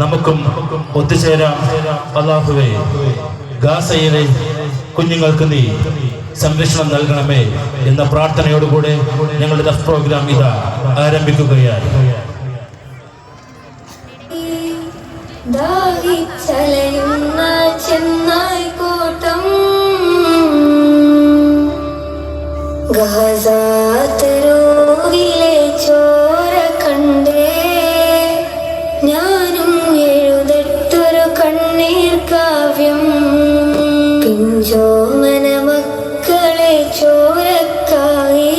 നമുക്കും ഒത്തുചേരാം. അള്ളാഹുവേ ഗാസയിലെ കുഞ്ഞുങ്ങൾക്ക് നീ സംരക്ഷണം നൽകണമേ എന്ന പ്രാർത്ഥനയോടുകൂടെ ഞങ്ങളുടെ പ്രോഗ്രാം ഇതാ ആരംഭിക്കുകയായി. ദാഹിച്ചലയുന്ന പിഞ്ചോമന മക്കളെ ചോരക്കായി.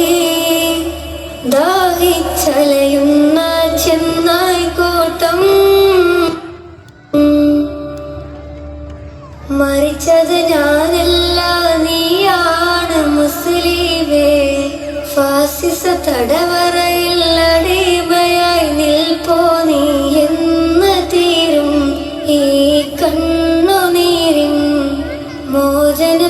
ദാഹിച്ചലയുന്ന ചെന്നായിക്കോട്ടം മരിച്ചത് ഞാനല്ല നിൽപ്പോ നീ എന്ന് തീരും ഈ കണ്ണുനീരിൻ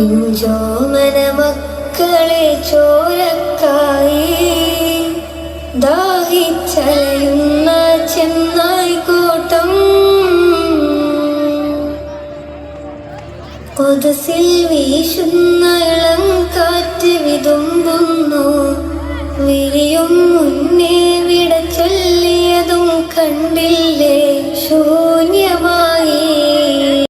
പിഞ്ചോമന മക്കളെ ചോരക്കായി ദാഹിച്ചലയുന്ന ചെന്നായിക്കോട്ടം കൊതസിൽ വീശുന്ന ഇളം കാറ്റ് വിതുമ്പുന്നു. വിരി